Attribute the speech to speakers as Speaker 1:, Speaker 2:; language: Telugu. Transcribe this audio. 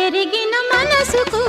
Speaker 1: ఎరిగిన మనసుకు